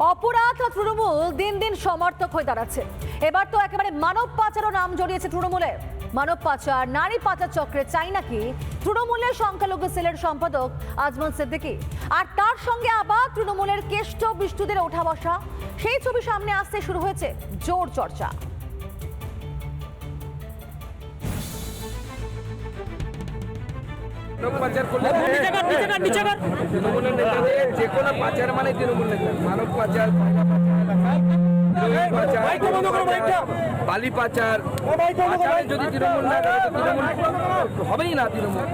অপরাধ তৃণমূল দিন দিন সমর্থক হয়ে দাঁড়াচ্ছে। এবার তো একেবারে মানব পাচারও নাম জড়িয়েছে তৃণমূলে। মানব পাচার, নারী পাচার চক্রে চাই নাকি? তৃণমূলের সংখ্যালঘু সেলের সম্পাদক আজমল সিদ্দিকী। আর তার সঙ্গে আবার তৃণমূলের কেষ্ট বিষ্টুদের ওঠা বসা। সেই ছবি সামনে আসতে শুরু হয়েছে জোর চর্চা। মানব পাচার করলে তৃণমূলের নেতাদের যে কোনো পাচার মানে তৃণমূল নেতা। মানব পাচার পাচার, বালি পাচার। যদি তৃণমূল না তৃণমূল হবেই না তৃণমূল।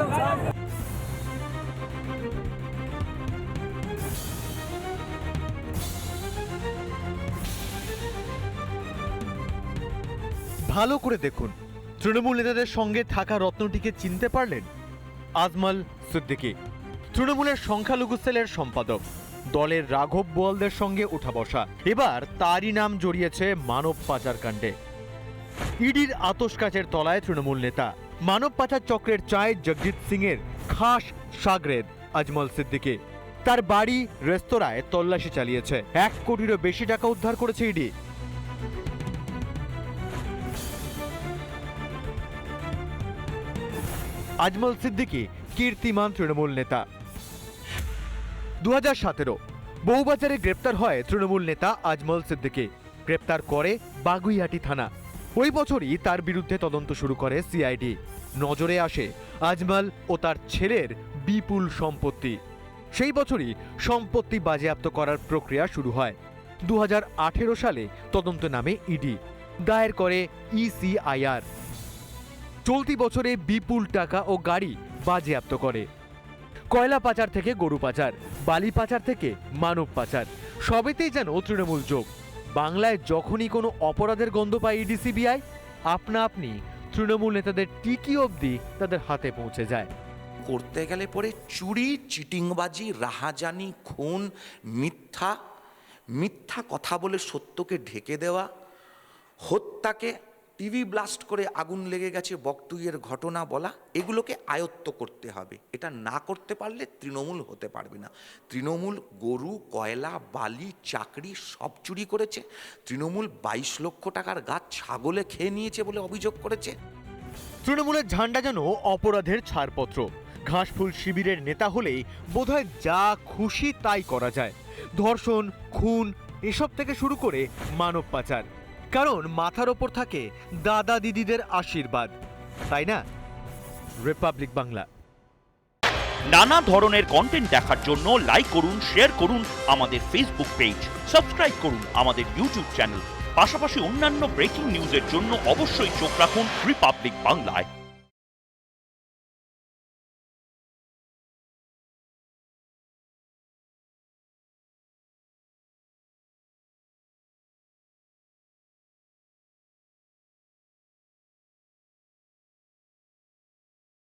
ভালো করে দেখুন তৃণমূল নেতাদের সঙ্গে থাকা রত্নটিকে চিনতে পারলেন? আজমল সিদ্দিকী, তৃণমূলের সংখ্যালঘু সেলের সম্পাদক। দলের রাঘব বোয়ালদের সঙ্গে উঠা বসা। এবার তারই নাম জড়িয়েছে মানব পাচার কাণ্ডে। ইডির আতস কাচের তলায় তৃণমূল নেতা। মানব পাচার চক্রের চায় জগজিৎ সিংয়ের খাস সাগরেদ আজমল সিদ্দিকী। তার বাড়ি রেস্তোরাঁয় তল্লাশি চালিয়েছে। এক কোটিরও বেশি টাকা উদ্ধার করেছে ইডি। আজমল সিদ্দিকী, কীর্তিমান তৃণমূল নেতা। দু হাজার সতেরো, বউবাজারে গ্রেপ্তার হয় তৃণমূল নেতা আজমল সিদ্দিকী। গ্রেপ্তার করে বাগুইহাটি থানা। ওই বছরই তার বিরুদ্ধে তদন্ত শুরু করে সিআইডি। নজরে আসে আজমল ও তার ছেলের বিপুল সম্পত্তি। সেই বছরই সম্পত্তি বাজেয়াপ্ত করার প্রক্রিয়া শুরু হয়। দু হাজার আঠেরো সালে তদন্ত নামে ইডি। দায়ের করে ইসিআইআর। চলতি বছরে বিপুল টাকা ও গাড়ি বাজেয়াপ্ত করে। কয়লা পাচার থেকে গরু পাচার, বালি পাচার থেকে মানব পাচার, সবেতেই যেন তৃণমূল যোগ। বাংলায় যখনই কোনো অপরাধের গন্ধ পায় ইডি, সিবিআই, আপনা আপনি তৃণমূল নেতাদের টিকি অবধি তাদের হাতে পৌঁছে যায়। করতে গেলে পরে চুরি, চিটিংবাজি, রাহাজানি, খুন, মিথ্যা মিথ্যা কথা বলে সত্যকে ঢেকে দেওয়া, হত্যাকে টিভি ব্লাস্ট করে আগুন লেগে গেছে বকটুইয়ের ঘটনা বলা, এগুলোকে আয়ত্ত করতে হবে। এটা না করতে পারলে তৃণমূল হতে পারবে না। তৃণমূল গরু, কয়লা, বালি, চাকরি সব চুরি করেছে। তৃণমূল বাইশ লক্ষ টাকার গাছ ছাগলে খেয়ে নিয়েছে বলে অভিযোগ করেছে। তৃণমূলের ঝান্ডা যেন অপরাধের ছাড়পত্র। ঘাসফুল শিবিরের নেতা হলেই বোধহয় যা খুশি তাই করা যায়। ধর্ষণ, খুন, এসব থেকে শুরু করে মানব পাচার। কারণ মাথার ওপর থাকে দাদা দিদিদের আশীর্বাদ, তাই না? রিপাবলিক বাংলা। নানা ধরনের কন্টেন্ট দেখার জন্য লাইক করুন শেয়ার করুন আমাদের ফেসবুক পেজ সাবস্ক্রাইব করুন আমাদের ইউটিউব চ্যানেল পাশাপাশি অন্যান্য ব্রেকিং নিউজের জন্য অবশ্যই চোখ রাখুন রিপাবলিক বাংলায়